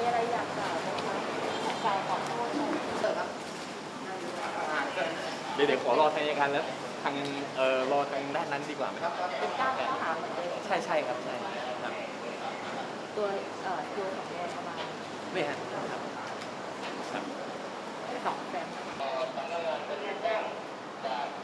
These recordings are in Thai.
มีอะไรอยากกล่าวไหมคะกล่าวขอโทษหน่อยเดี๋ยวเดี๋ยวขอรอทางอัยการแล้วทางเอ่อรอทางด้านนั้นดีกว่าไหมครับ เป็นเก้าข้อหาเหมือนเดิมใช่ใช่ครับใช่ครับตัวเอ่อตัวของโดนประมาณไม่ฮะครับครับสองแสนอย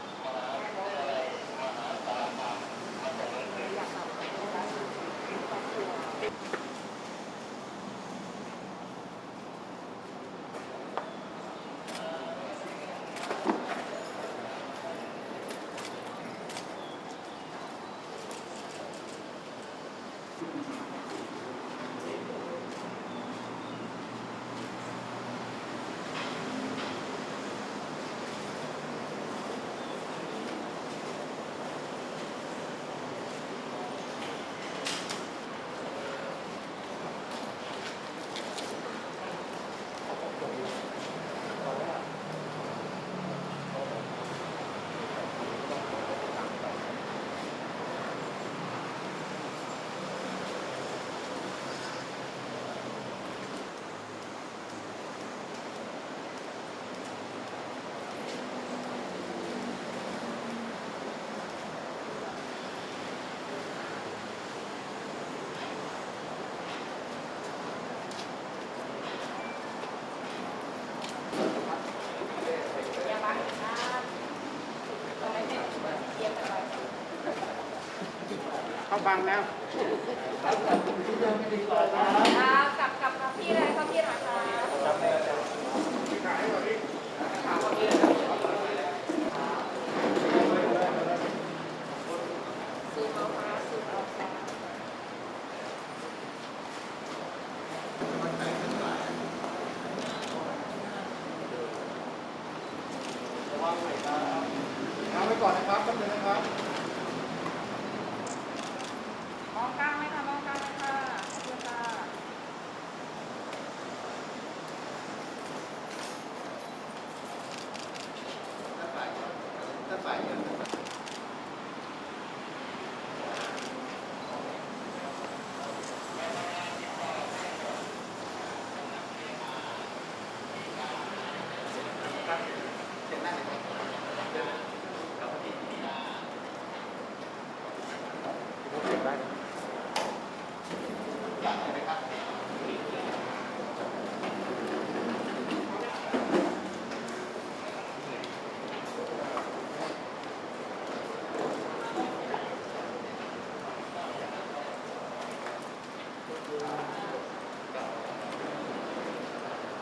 เข้าบังแล้วอ่ากลับกลับกับพี่เลยครับพี่หน่อยค่ะซื้อเอาค่ะซื้อเอาค่ะ เอาไว้ก่อนนะครับแป๊บนึงนะครับ มองกลางไหมคะมองกลางไหมค่ะขอบคุณค่ะ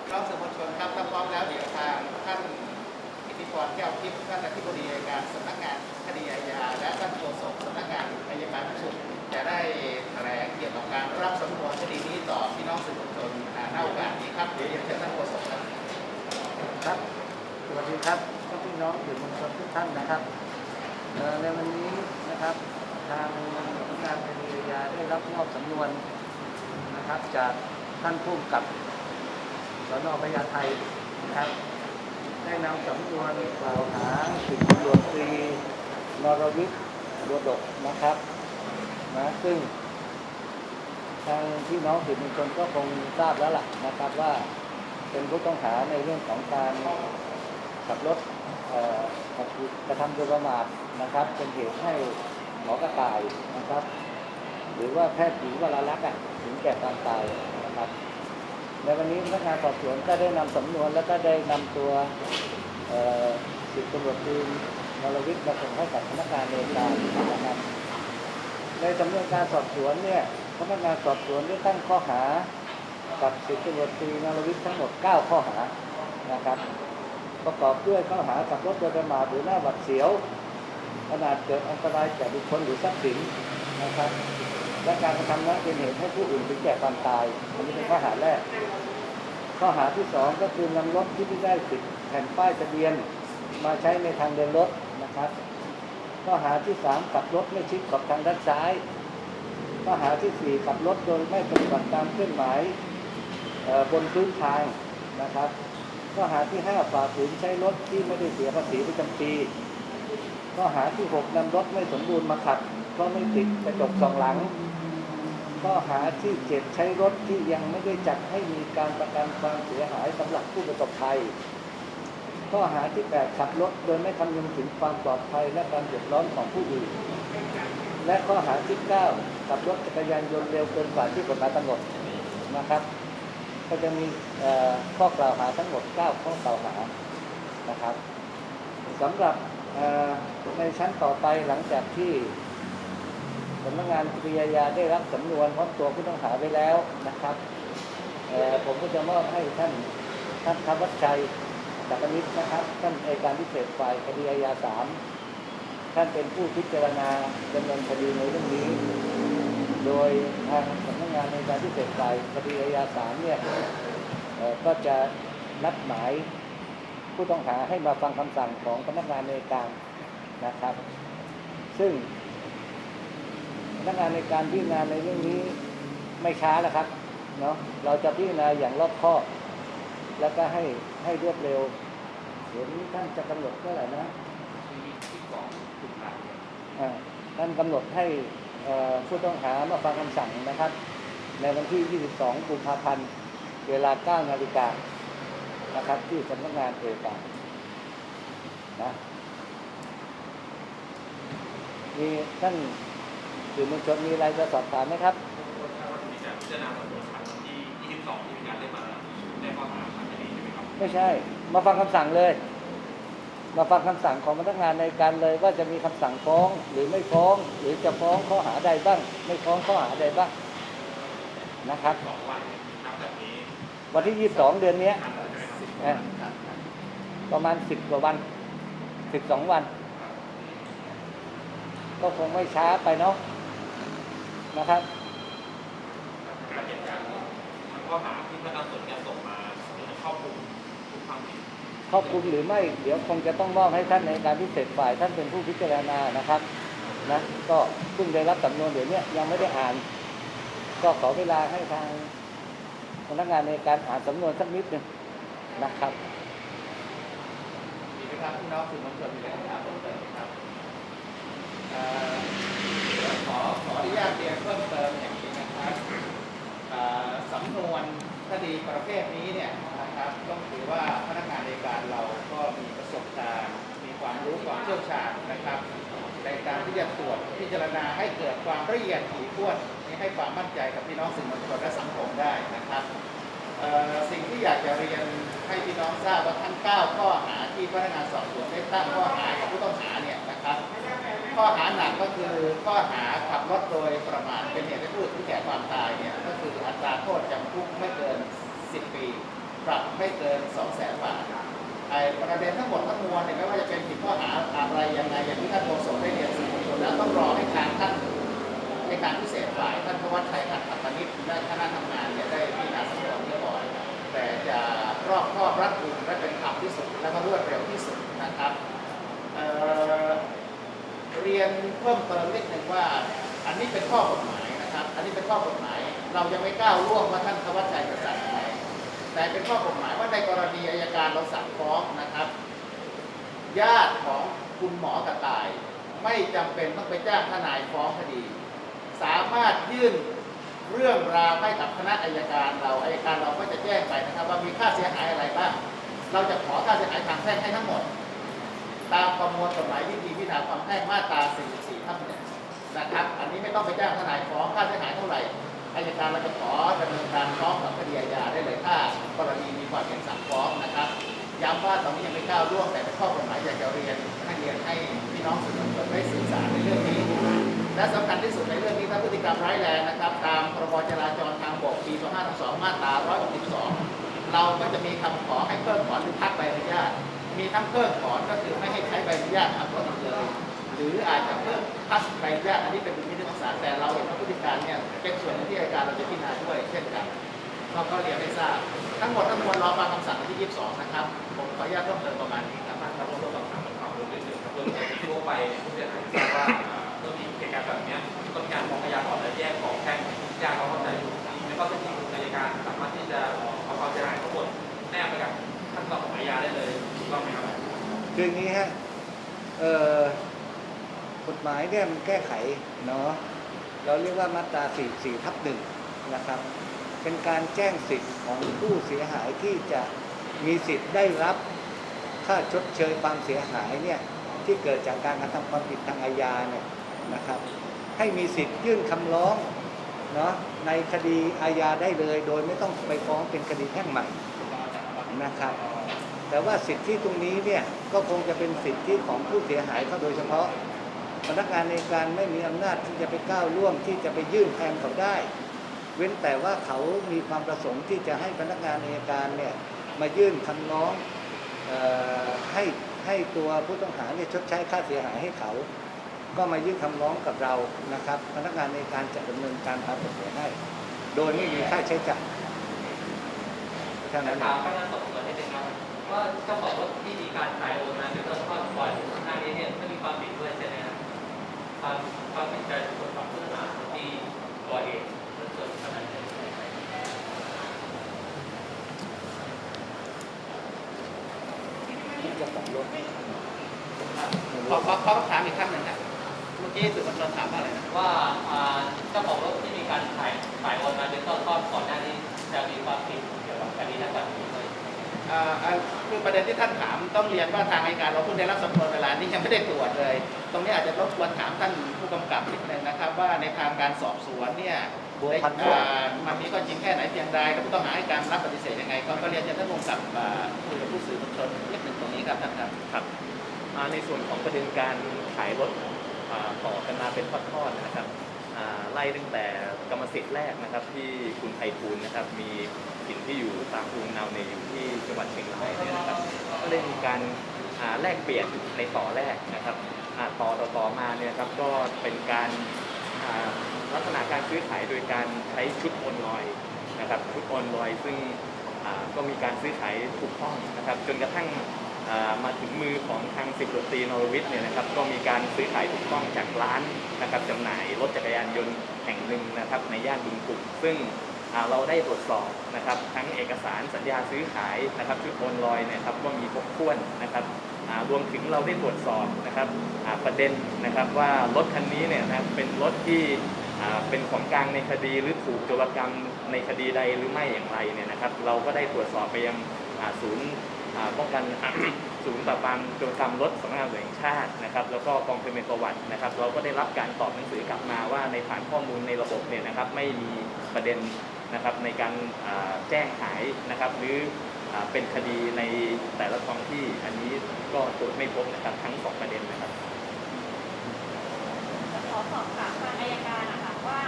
น้องสื่อมวลชนครับถ้าพร้อมแล้วเดี๋ยวทางท่านอิทธิพรแก้วทิพย์ท่านอธิบดีอัยการสำนักงานคดีอาญาและท่านโฆษกสำนักงานอัยการสูงสุดจะได้แถลงเกี่ยวกับการรับสำนวนคดีนี้ต่อพี่น้องสื่อมวลชนอ่าณโอกาสนี้ครับเดี๋ยวเรียนเชิญท่านโฆษกครับครับสวัสดีครับพี่น้องสื่อมวลชนทุกท่านนะครับในวันนี้นะครับทางสำนักงานคดีอาญาได้รับมอบสำนวน นะครับ จากท่านผู้กับสนพญาไทนะครับ ได้นำสำนวนกล่าวหาสิบตำรวจตรีนรวิทย์บัวดกนะครับนะซึ่งทางพี่น้องสื่อมวลชนก็คงทราบแล้วล่ะนะครับว่าเป็นผู้ต้องหาในเรื่องของการขับรถกระทำโดยประมาทนะครับ เป็นเหตุให้หมอกระต่ายนะครับ หรือว่าแพทย์หญิงวราลักษณ์อะ ถึงแก่ความตายนะครับในวันนี้พนักงานสอบสวนก็ได้นำสำนวนแล้วก็ได้นำตัวสิบตำรวจตรีนรวิทย์มาส่งให้กับพนักงานในการนะครับในสำนวนการสอบสวนเนี่ยพนักงานสอบสวนได้ตั้งข้อหากับสิบตำรวจตรีนรวิทย์ทั้งหมด 9 ข้อหานะครับ ประกอบด้วยข้อหาขับรถโดยประมาทหรือหน้าหวัดเสียวขนาดเกิดอันตรายแก่บุคคลหรือทรัพย์สินนะครับ และการกระทำนั้นเป็นเหตุให้ผู้อื่นถึงแก่ความตาย อันนี้เป็นข้อหาแรก ข้อหาที่สองก็คือนำรถที่ไม่ได้ติดแผ่นป้ายทะเบียน มาใช้ในทางเดินรถนะครับ ข้อหาที่สามขับรถไม่ชิดขอบทางด้านซ้าย ข้อหาที่สี่ขับรถโดยไม่ปฏิบัติตามเครื่องหมายบนพื้นทางนะครับ ข้อหาที่ห้าฝ่าฝืนใช้รถที่ไม่ได้เสียภาษีประจำปีข้อหาที่หกนำรถไม่สมบูรณ์มาขับเพราะไม่ติดกระจกสองหลัง ข้อหาที่เจ็ดใช้รถที่ยังไม่ได้จัดให้มีการประกันความเสียหายสำหรับผู้ประสบภัย ข้อหาที่แปดขับรถโดยไม่คำนึงถึงความปลอดภัยและการเดือดร้อนของผู้อื่น และข้อหาที่เก้าขับรถจักรยานยนต์เร็วเกินกว่าที่กฎหมายกำหนดนะครับ ก็จะมีข้อกล่าวหาทั้งหมด 9 ข้อกล่าวหานะครับสำหรับในชั้นต่อไปหลังจากที่ สำนักงานคดีอาญาได้รับสำนวนพร้อมตัวผู้ต้องหาไว้แล้วนะครับผมก็จะมอบให้ท่านท่านธวัชชัยจักรนิตนะครับ ท่านอัยการพิเศษฝ่ายคดีอาญาสามท่านเป็นผู้พิจารณาดำเนินคดีในเรื่องนี้ โดยทางสำนักงานในการพิเศษฝ่ายคดีอาญาสามเนี่ยก็จะนัดหมายผู้ต้องหาให้มาฟังคำสั่งของพนักงานในการนะครับ ซึ่ง นักงานในการพิจารณาในเรื่องนี้ไม่ช้าแล้วครับเนาะเราจะพิจารณาอย่างรอบคอบ แล้วก็ให้ให้รวดเร็วเดี๋ยวนี้ท่านจะกำหนดเท่าไหร่นะอ่าท่านกำหนดให้เอ่อผู้ต้องหามาฟังคำสั่งนะครับ ในวันที่ 22 กุมภาพันธ์ เวลา 9 นาฬิกานะครับ ที่สำนักงานเอกการนะมีท่าน สื่อมวลชนมีอะไรจะสอบถามไหมครับไม่ใช่ มาฟังคำสั่งเลย มาฟังคำสั่งของพนักงานในการเลยว่าจะมีคำสั่งฟ้องหรือไม่ฟ้อง หรือจะฟ้องข้อหาใดบ้าง ไม่ฟ้องข้อหาใดบ้างนะครับวันนับจากนี้วันที่22เดือนนี้ประมาณ10กว่าวัน12วัน ก็คงไม่ช้าไปเนาะ นะครับการเหตุการณ์ทั้งข้อหาที่พนักงานสวนเนี่ยส่งมาหรือครอบคลุมทุกความผิดครอบคลุมหรือไม่เดี๋ยวคงจะต้องมอบให้ท่านในการพิเศษฝ่ายท่านเป็นผู้พิจารณานะครับนะก็เพิ่งได้รับสำนวนเดี๋ยวเนี้ยยังไม่ได้อ่าน ก็ขอเวลาให้ทางพนักงานในการอ่านสำนวนสักนิดหนึ่งนะครับมีไหมครับพี่น้องสื่อมวลชนมีอะไรคำถามเพิ่มเติมไหมครับเอ่อเดี๋ยว ขอขออนุญาตเรียนเพิ่มเติมอย่างนี้นะครับสำนวนคดีประเภทนี้เนี่ยนะครับต้องถือว่าพนักงานในการเราก็มีประสบการณ์ มีความรู้ความเชี่ยวชาญนะครับ ในการที่จะตรวจพิจารณาให้เกิดความละเอียดถี่ถ้วนนี้ให้ความมั่นใจกับพี่น้องสื่อมวลชนและสังคมได้นะครับสิ่งที่อยากจะเรียนให้พี่น้องทราบว่าทั้ง9ข้อหาที่พนักงานสอบสวนได้ตั้งข้อหากับผู้ต้องหาเนี่ยนะครับ ข้อหาหนักก็คือข้อหาขับรถโดยประมาทเป็นเหตุให้ผู้อื่นถึงแก่ความตายเนี่ยก็คืออัตราโทษจำคุกไม่เกิน 10 ปี ปรับไม่เกิน 2 0 0 0 0 0บาทไอ้ประเด็นทั้งหมดทั้งมวลเนี่ยไม่ว่าจะเป็นผิดข้อหาอะไรยังไงอย่างที่ท่านโฆษกได้เรียนสื่อมวลชนแล้วต้องรอให้ทางท่านในการพิเศษฝ่ายท่านพวัชชัยขัดอัตนิตและคณะทำงานเนี่ยได้พิจารณาสำนวนนี้ก่อนแต่จะรอบครอบรัดกุมและเป็นธรรมที่สุดและก็รวดเร็วที่สุดนะครับ เรียนเพิ่มเติมนิดหนึ่งว่า อันนี้เป็นข้อกฎหมายนะครับ อันนี้เป็นข้อกฎหมาย เรายังไม่ก้าวล่วงว่าท่านพวัชชัยจะสั่งยังไงแต่เป็นข้อกฎหมายว่าในกรณีอายการเราสั่งฟ้องนะครับ ญาติของคุณหมอกระต่าย ไม่จำเป็นต้องไปจ้างทนายฟ้องคดี สามารถยื่นเรื่องราวให้กับคณะอายการเราอายการเราก็จะแจ้งไปนะครับ ว่ามีค่าเสียหายอะไรบ้าง เราจะขอค่าเสียหายทางแพ่งให้ทั้งหมด ตามประมวลกฎหมายวิธีพิจารณาความแพ่งมาตรา 44ทับหนึ่งนะครับ อันนี้ไม่ต้องไปจ้างทนายฟ้องค่าเสียหายเท่าไหร่อายการเราจะขอดำเนินการฟ้องกับคดีอาญาได้เลยถ้ากรณีมีความเห็นสั่งฟ้องนะครับย้ำว่าตอนนี้ยังไม่ก้าวล่วงแต่เป็นข้อกฎหมายอยากจะเรียนให้เรียนให้พี่น้องสื่อมวลชนได้สื่อสารในเรื่องนี้ และสำคัญที่สุดในเรื่องนี้ถ้าพฤติกรรมร้ายแรงนะครับ ตามพรบจราจรทางบกปี 2522 มาตรา 162 เราก็จะมีคำขอให้เพิกถอนหรือพักใบอนุญาต มีทั้งเพิกถอนก็คือไม่ให้ใช้ใบอนุญาตขับรถอีกเลย หรืออาจจะเพิ่มพักใบอนุญาตอันนี้เป็นดุลพินิจของศาลแต่เราเห็นว่าพฤติการเนี่ยเป็นส่วนหนึ่งที่อัยการเราจะพิจารณาด้วยเช่นกันเราก็เรียนให้ทราบ ทั้งหมดทั้งมวลรอฟังคำสั่งวันที่ 22 นะครับ ผมขออนุญาตเพิ่มเติมประมาณนี้ครับครับผมต้องถามคำถามเรื่องอื่นๆครับเรื่องที่ทั่วไปผู้เสียหายทราบว่าเมื่อมีเหตุการณ์แบบเนี้ยต้องมีการมองพยานก่อนและแยกของแพ่งยากเราเข้าใจอยู่แล้วก็จริงๆอัยการสามารถที่จะเอาความเสียหายทั้งหมดแนบไปกับขั้นตอนของอาญาได้เลยถูก ต้องไหมครับคืออย่างนี้ฮะเอ่อกฎหมายเนี่ยมันแก้ไขเนาะเราเรียกว่ามาตรา 44ทับหนึ่งนะครับ เป็นการแจ้งสิทธิ์ของผู้เสียหายที่จะมีสิทธิ์ได้รับค่าชดเชยความเสียหายเนี่ยที่เกิดจากการกระทำความผิดทางอาญาเนี่ยนะครับ ให้มีสิทธิ์ยื่นคำร้องเนาะในคดีอาญาได้เลย โดยไม่ต้องไปฟ้องเป็นคดีแพ่งใหม่นะครับ แต่ว่าสิทธิตรงนี้เนี่ยก็คงจะเป็นสิทธิของผู้เสียหายเขาโดยเฉพาะ พนักงานในการไม่มีอำนาจที่จะไปก้าวล่วงที่จะไปยื่นแทนเขาได้ เว้นแต่ว่าเขามีความประสงค์ที่จะให้พนักงานในการเนี่ยมายื่นคำร้องออให้ให้ตัวผู้ต้องหาเนี่ยชดใช้ค่าเสียหายให้เขา ก็มายื่นคำร้องกับเรานะครับ พนักงานในการจะดำเนินการตามกฎหมายให้ โดยไม่มีค่าใช้จ่ายแค่นั้นเอถามงพนักงานสอบสวนนิดนึงครับ ว่าจ้าของรถที่มีการถ่ายโอนมาเป็นต้นทอดก่อนหน้านี้เนี่ยไม่มีความผิดด้วยใช่ไหมครับความความผิดใจส่วนของผู้ต้องหาที่ก่อเหตุเรื่องส่วนขนาดนี้เจ้าของรถขอขอถามอีกท่านหนึ่งนะเมื่อกี้สื่อมวลชนถามว่าอะไรนะว่าอ่าเจ้าของรถที่มีการถ่ายถ่ายโอนมาเป็นต้นทอดก่อนหน้านี้จะมีความผิดเกี่ยวกับคดีนักการเมือง คือประเด็นที่ท่านถามต้องเรียนว่าทางอัยการเราเพิ่งได้รับสำนวนเวลานี้ยังไม่ได้ตรวจเลย ตรงนี้อาจจะรบกวนถามท่านผู้กำกับนิดนึงนะครับ ว่าในทางการสอบสวนเนี่ยบัวได้พันธุ์อ่ามันมีข้อจริงแค่ไหนเพียงใดแล้วผู้ต้องหาให้การรับปฏิเสธยังไง ก็ก็เรียนเชิญท่านผู้กำกับอ่าคุยกับผู้สื่อมวลชนนิดหนึ่งตรงนี้ครับท่านครับครับอ่าในส่วนของประเด็นการขายรถอ่าต่อกันมาเป็นทอดๆนะครับอ่าไล่ตั้งแต่กรรมสิทธิ์แรกนะครับที่คุณไพฑูรย์นะครับมี ถิ่นที่อยู่ตามภูมิเนาเนี่ยอยู่ที่จังหวัดเชียงรายเนี่ยนะครับก็ได้มีการแลกเปลี่ยนในต่อแรกนะครับต่อต่อต่อมาเนี่ยครับก็เป็นการลักษณะการซื้อขายโดยการใช้ชุดโอนลอยนะครับชุดโอนลอยซึ่งก็มีการซื้อขายถูกต้องนะครับจนกระทั่งมาถึงมือของทางสิบตรีนรวิทย์เนี่ยนะครับก็มีการซื้อขายถูกต้องจากร้านนะครับจำหน่ายรถจักรยานยนต์แห่งหนึ่งนะครับในย่านบึงกลุ่มซึ่ง เราได้ตรวจสอบนะครับทั้งเอกสารสัญญาซื้อขายนะครับชุดโอนลอยนยครับว่ามีครบถ้วนนะครับรวมถึงเราได้ตรวจสอบนะครับประเด็นนะครับว่ารถคันนี้เนี่ยนะครับเป็นรถที่เป็นของกลางในคดีหรือถูกโจรกรรมในคดีใดหรือไม่อย่างไรเนี่ยนะครับ เราก็ได้ตรวจสอบไปยังศูนย์ป้องกันศูนย์ปราบปรามโจรกรรมรถสำนักงานตำรวจแห่งชาตินะครับ แล้วก็กองทุนเป็นประวัตินะครับ เราก็ได้รับการตอบหนังสือกลับมาว่าในฐานข้อมูลในระบบเนี่ยนะครับ ไม่มีประเด็น นะครับในการอ่าแจ้งหายนะครับ หรืออ่าเป็นคดีในแต่ละท้องที่อันนี้ก็ตรวจไม่พบนะครับทั้งสองประเด็นนะครับขอสอบถามทางอายการนะคะว่า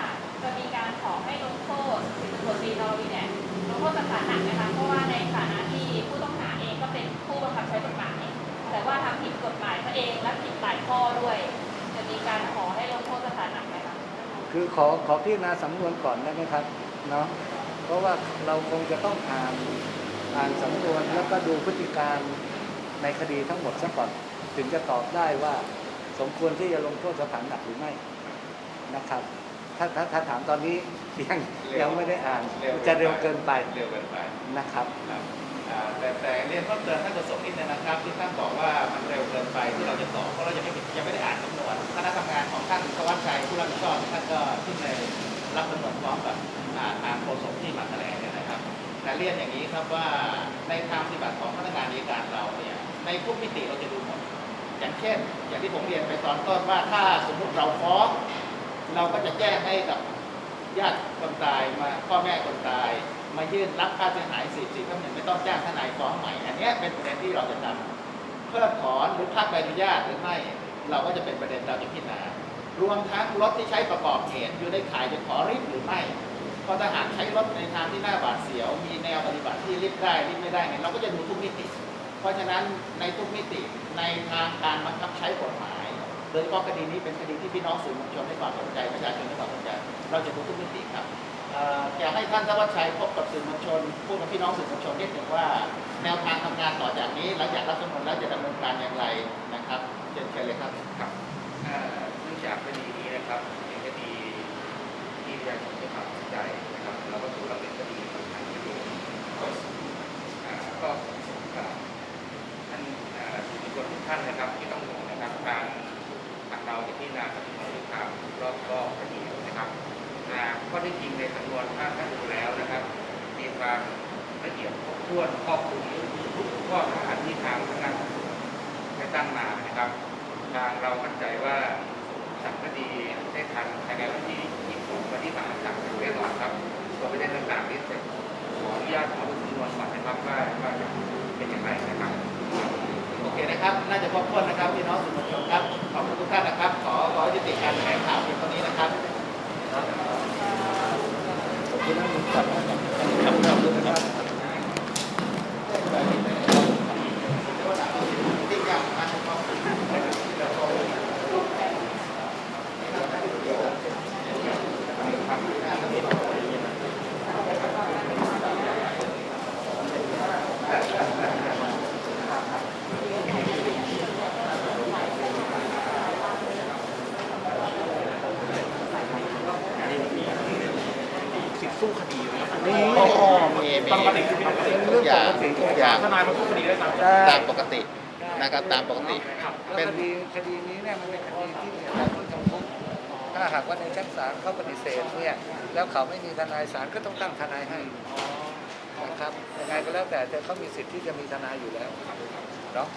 จะมีการขอให้ลงโทษสิบตำรวจตรีนอรีเนี่ยลงโทษสถานหนักนะคะเพราะว่าในฐานะที่ผู้ต้องหาเองก็เป็นผู้บังคับใช้กฎหมายแต่ว่าทำผิดกฎหมายตัวเองและผิดหลายข้อด้วย จะมีการขอให้ลงโทษสถานหนักไหมคะคือขอขอพิจารณาสำนวนก่อนได้ไหมครับ เนาะเพราะว่าเราคงจะต้องอ่านอ่านสำนวนแล้วก็ดูพฤติการในคดีทั้งหมดซะก่อนถึงจะตอบได้ว่าสมควรที่จะลงโทษสถานหนักหรือไม่นะครับ ถ้าถ้าถ้าถามตอนนี้ยังเร็วยังไม่ได้อ่านเร็วจะเร็วเกินไปเร็วเกินไปนะครับครับอ่าแต่แต่เรียนเพิ่มเติมท่านกสมนิดนึงนะครับ ที่ท่านบอกว่ามันเร็วเกินไปที่เราจะตอบเพราะเรายังไม่ยังไม่ได้อ่านสำนวนคณะทำงานของท่านทวัชชัยผู้รับผิดชอบท่านก็ขึ้นในรับสำนวนพร้อมกับอ่า ทางโฆษกที่มาแถลงเนี่ยนะครับแต่เรียนอย่างนี้ครับว่าในทางปฏิบัติของพนักงานอัยการเราเนี่ยในทุกมิติเราจะดูหมดอย่างเช่น อย่างที่ผมเรียนไปตอนต้นว่าถ้าสมมุติเราฟ้องเราก็จะแจ้งให้กับญาติคนตายมาพ่อแม่คนตาย มายื่นรับค่าเสียหายสิบสี่ทั้งหนึ่งไม่ต้องจ้างทนายฟ้องใหม่อันเนี้ยเป็นประเด็นที่เราจะทำเพิกถอนหรือพักใบอนุญาตหรือไม่เราก็จะเป็นประเด็นเราจะพิจารณารวมทั้งรถที่ใช้ประกอบเหตุอยู่ในขายจะขอริบหรือไม่ พราะทหารใช้รถในทางที่น่าบาดเสียว มีแนวปฏิบัติที่ริบได้ริบไม่ได้เนี่ยเราก็จะดูทุกมิติ เพราะฉะนั้นในทุกมิติในทางการบังคับใช้กฎหมายโดยเฉพาะคดีนี้เป็นคดีที่พี่น้องสื่อมวลชนให้ความสนใจประชาชนให้ความสนใจเราจะดูทุกมิติครับอยากให้ท่านทวัชชัยพบกับสื่อมวลชนพูดกับพี่น้องสื่อมวลชนนิดหนึ่งว่า แนวทางทำงานต่อจากนี้หลังจากรับสำนวนแล้วจะดำเนินการอย่างไรนะครับเชิญเชิญเลยครับครับเอ่อเนื่องจากคดีนี้นะครับเป็นคดีที่ประชาชน ใจนะครับเราก็ถือว่าเป็นคดีสำคัญที่สุดก็ท่านสื่อมวลชนทุกท่านนะครับที่ต้องห่วงนะครับการขัดเราในที่นาคดีของลูกค้ารอบรอบคดีนะครับก็ได้จริงในสำนวนถ้าท่านดูแล้วนะครับ มีความละเอียดครบถ้วนครอบคลุมทุกข้อหาที่ทางพนักงานสอนได้ตั้งมานะครับทางเรามั่นใจว่าสั่งคดีได้ทันภายในวันที่ 26วันที่3ถึงแน่นอนครับก็ไประเด็นต่างๆนี้เสร็จขออนุญาตขอดูสำนวนก่อนนะครับว่าว่าจะเป็นอย่างไรนะครับ โอเคนะครับ น่าจะครบถ้วนนะครับพี่น้องสื่อมวลชนครับ ขอบคุณทุกท่านนะครับ ขอขอยุติการแถลงข่าวเพียงเท่านี้นะครับขอบคุณท่านผู้จัดนะครับขอบคุณนะครับ ที่ยังมาถึงข้อมูล สิทธิสู้คดีนะครับ นี่ โอ้โหมีมี ปกติคือปกติ เป็น ทุ เรื่อก ง อ ป ย่าง กติ ทุก อย่าง ทนายมันสู้คดีได้ตามได้ตามปกตินะครับตามปกติแล้วคดีคดีนี้เนี่ยมันเป็นคดีที่มีการจำคุกถ้าหากว่าในชั้นศาลเขาปฏิเสธเนี่ยแล้วเขาไม่มีทนายศาลก็ต้องตั้งทนายให้นะครับยังไงก็แล้วแต่แต่เขามีสิทธิ์ที่จะมีทนายอยู่แล้วเนาะ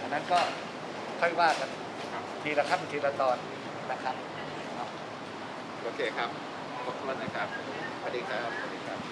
อันนั้นก็ค่อยว่ากันทีละขั้นทีละตอนนะครับ โอเคครับ ขอบคุณนะครับสวัสดีครับสวัสดีครับ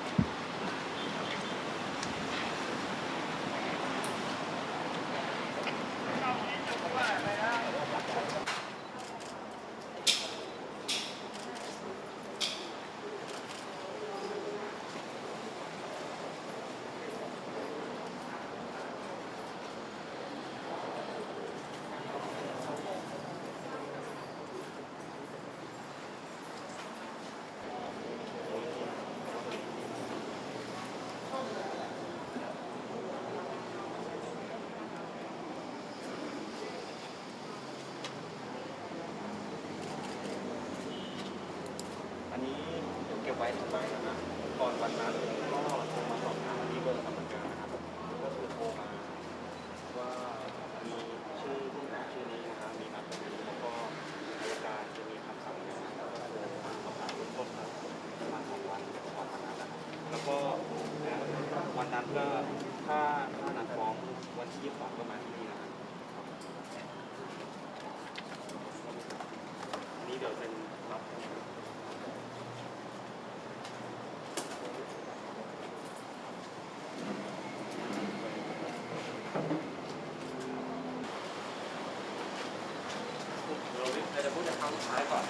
ไว้ทำไมนะครับก่อนวันนั้นก็โทรมาสอบถามที่เบอร์สำนักงานนะครับ ก็คือโทรมาว่ามีชื่อผู้หาชื่อนี้นะครับมีนัดตรงนี้แล้วก็อายการจะมีคำสั่งนะครับก็โทรมาสอบถามเบื้องต้นครับประมาณสองวันสองวันนั้นนะครับแล้วก็วันนั้นก็ถ้าถ้านัดฟ้องวันที่ยี่สิบสองก็มาที่นี่นะครับอันนี้เดี๋ยวเป็นรับ เราจะพู